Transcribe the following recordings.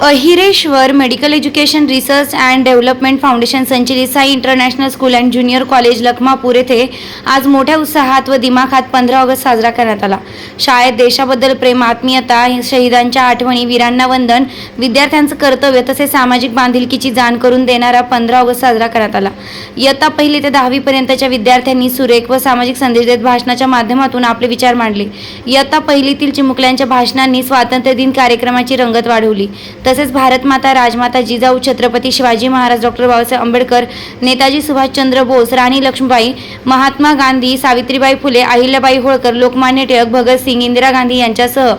Ahireshwar medical education research and development foundation संचलित Sai international school and junior college Lakhmapur येथे आज मोठ्या उत्साहात व दिमाखात पंधरा ऑगस्ट साजरा करण्यात आला. शाळेत देशाबद्दल प्रेम आत्मीयता शहीदांच्या आठवणी वीरांना वंदन विद्यार्थ्यांचं कर्तव्य तसेच सामाजिक बांधिलकीची जाण करून देणारा पंधरा ऑगस्ट साजरा करण्यात आला. इयत्ता पहिली ते दहावीपर्यंतच्या विद्यार्थ्यांनी सुरेख व सामाजिक संदेश देत भाषणाच्या माध्यमातून आपले विचार मांडले. इयत्ता पहिलीतील चिमुकल्यांच्या भाषणांनी स्वातंत्र्य दिन कार्यक्रमाची रंगत वाढवली. तसेच भारतमाता राजमाता जिजाऊ छत्रपती शिवाजी महाराज डॉक्टर बाबासाहेब आंबेडकर नेताजी सुभाषचंद्र बोस राणी लक्ष्मीबाई महात्मा गांधी सावित्रीबाई फुले अहिल्याबाई होळकर लोकमान्य टिळक भगतसिंग इंदिरा गांधी यांच्यासह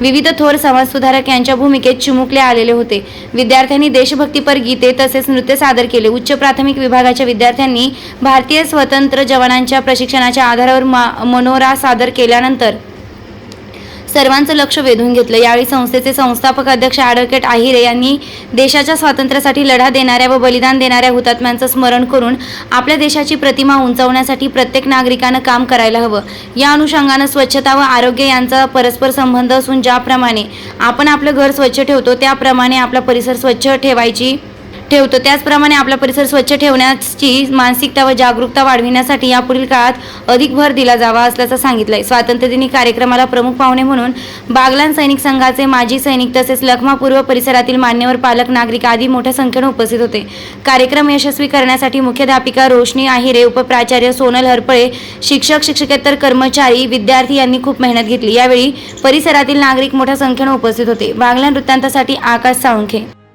विविध थोर समाजसुधारक यांच्या भूमिकेत चिमुकले आलेले होते. विद्यार्थ्यांनी देशभक्तीपर गीते तसेच नृत्य सादर केले. उच्च प्राथमिक विभागाच्या विद्यार्थ्यांनी भारतीय स्वतंत्र जवानांच्या प्रशिक्षणाच्या आधारावर मा मनोरा सादर केल्यानंतर सर्वांचं लक्ष वेधून घेतलं. यावेळी संस्थेचे संस्थापक अध्यक्ष ॲडव्होकेट आहिरे यांनी देशाच्या स्वातंत्र्यासाठी लढा देणाऱ्या व बलिदान देणाऱ्या हुतात्म्यांचं स्मरण करून आपल्या देशाची प्रतिमा उंचावण्यासाठी प्रत्येक नागरिकानं काम करायला हवं. या अनुषंगानं स्वच्छता व आरोग्य यांचा परस्पर संबंध असून ज्याप्रमाणे आपण आपलं घर स्वच्छ ठेवतो त्याप्रमाणे आपला परिसर स्वच्छ ठेवायची ठेवतो. त्याचप्रमाणे आपला परिसर स्वच्छ ठेवण्याची मानसिकता व जागरूकता वाढविण्यासाठी यापुढील काळात अधिक भर दिला जावा असल्याचं सांगितलंय. स्वातंत्र्यदिनी कार्यक्रमाला प्रमुख पाहुणे म्हणून बागलान सैनिक संघाचे माजी सैनिक तसेच लखमा पूर्व परिसरातील मान्यवर पालक नागरिक आदी मोठ्या संख्येने उपस्थित होते. कार्यक्रम यशस्वी करण्यासाठी मुख्याध्यापिका रोशनी आहिरे उपप्राचार्य सोनल हरपळे शिक्षक शिक्षकेतर कर्मचारी विद्यार्थी यांनी खूप मेहनत घेतली. यावेळी परिसरातील नागरिक मोठ्या संख्येने उपस्थित होते. बागलान वृत्तांतासाठी आकाश साळुंखे.